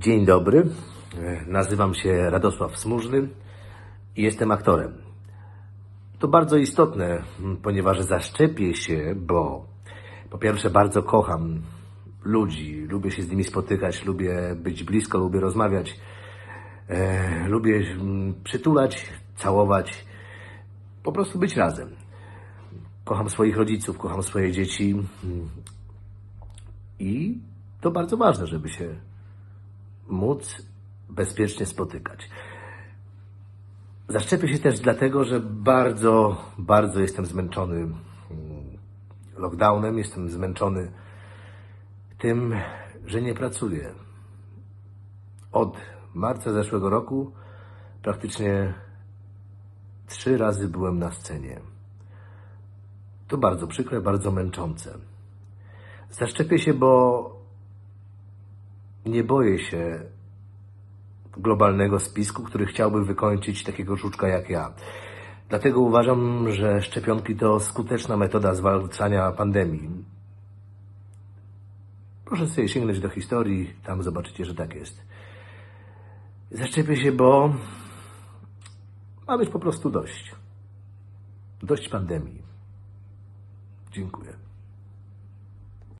Dzień dobry, E, nazywam się Radosław Smużny i jestem aktorem. To bardzo istotne, ponieważ zaszczepię się, bo po pierwsze bardzo kocham ludzi, lubię się z nimi spotykać, lubię być blisko, lubię rozmawiać, e, lubię przytulać, całować, po prostu być razem. Kocham swoich rodziców, kocham swoje dzieci i to bardzo ważne, żeby się móc bezpiecznie spotykać. Zaszczepię się też dlatego, że bardzo, bardzo jestem zmęczony mm, lockdownem, jestem zmęczony tym, że nie pracuję. Od marca zeszłego roku praktycznie trzy razy byłem na scenie. To bardzo przykre, bardzo męczące. Zaszczepię się, bo nie boję się globalnego spisku, który chciałby wykończyć takiego żuczka jak ja. Dlatego uważam, że szczepionki to skuteczna metoda zwalczania pandemii. Proszę sobie sięgnąć do historii, tam zobaczycie, że tak jest. Zaszczepię się, bo ma być po prostu dość. Dość pandemii. Dziękuję.